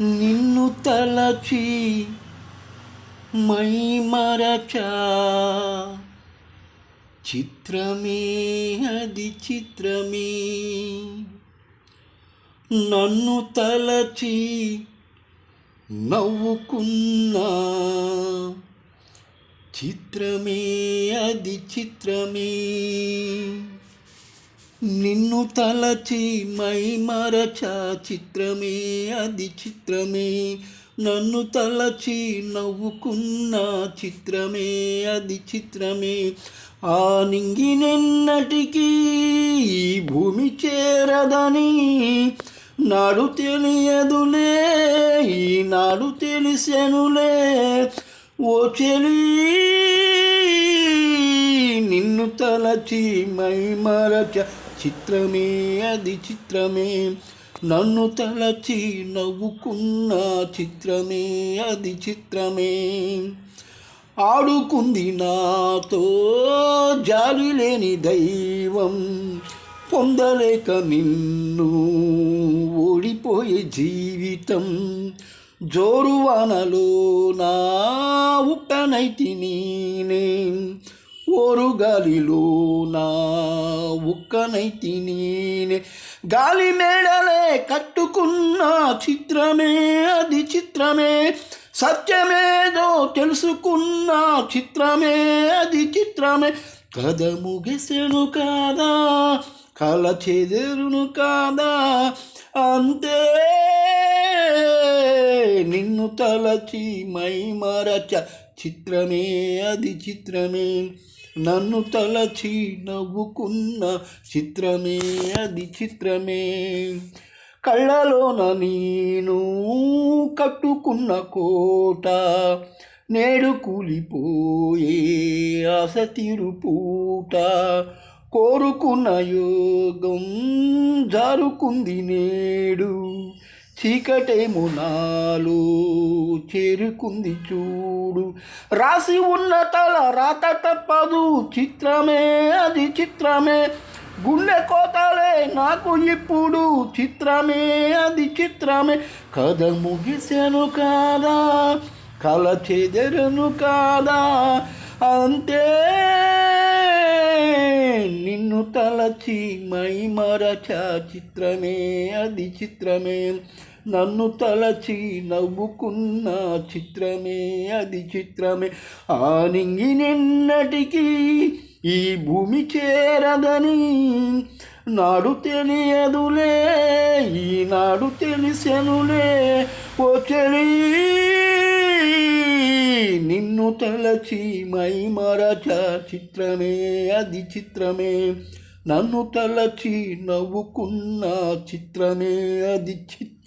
నిన్ను తలచి మై మరచా చిత్రమే అది చిత్రమే. నన్ను తలచి నవ్వుకున్నా. చిత్రమే అది చిత్రమే. నిన్ను తలచి మై మరచ చిత్రమే అది చిత్రమే. నన్ను తలచి నవ్వుకున్న చిత్రమే అది చిత్రమే. ఆ నింగినెన్నటికీ ఈ భూమి చేరదని నాడు తెలియదులే ఈనాడు తెలిసెనులే. ఓ చెలి తలచి మై మరచ చిత్రమే అది చిత్రమే. నన్ను తలచి నవ్వుకున్న చిత్రమే అది చిత్రమే. ఆడుకుంది నాతో జాలి లేని దైవం పొందలేక నిన్ను ఓడిపోయే జీవితం. జోరువానలో నా ఉప్పనైతి నేనే. ఓరు గాలిలో నా ఉక్కనై తినే గాలి మేడలే కట్టుకున్న చిత్రమే అది చిత్రమే. సత్యమేదో తెలుసుకున్న చిత్రమే అది చిత్రమే. కథ ముగిసెను కాదా? కల చెదరును కాదా? అంతే నిన్ను తలచి మై మరచ. చిత్రమే అది చిత్రమే. నన్ను తలచి నవ్వుకున్న చిత్రమే అది చిత్రమే. కళ్ళలోన నేను కట్టుకున్న కోట నేడు కూలిపోయే ఆశ తిరుపూట. కోరుకున్న యోగం జారుకుంది నేడు. చీకటేమో నాలో చేరుకుంది చూడు. రాసి ఉన్న తల రాత తప్పదు చిత్రమే అది చిత్రమే. గుండె కోతలే నాకు ఇప్పుడు చిత్రమే అది చిత్రమే. కథ ముగిసెను కాదా కల చెదరను కాదా? అంతే నిన్ను తలచి మై మరచ చిత్రమే అది చిత్రమే. నన్ను తలచి నవ్వుకున్న చిత్రమే అది చిత్రమే. ఆ నింగి నిన్నటికి ఈ భూమి చేరదని నాడు తెలియదులే ఈనాడు తెలిసెనులే. ఓ చెలి నిన్ను తలచి మై మరచ చిత్రమే అది చిత్రమే. నన్ను తలచి నవ్వుకున్న చిత్రమే అది చిత్ర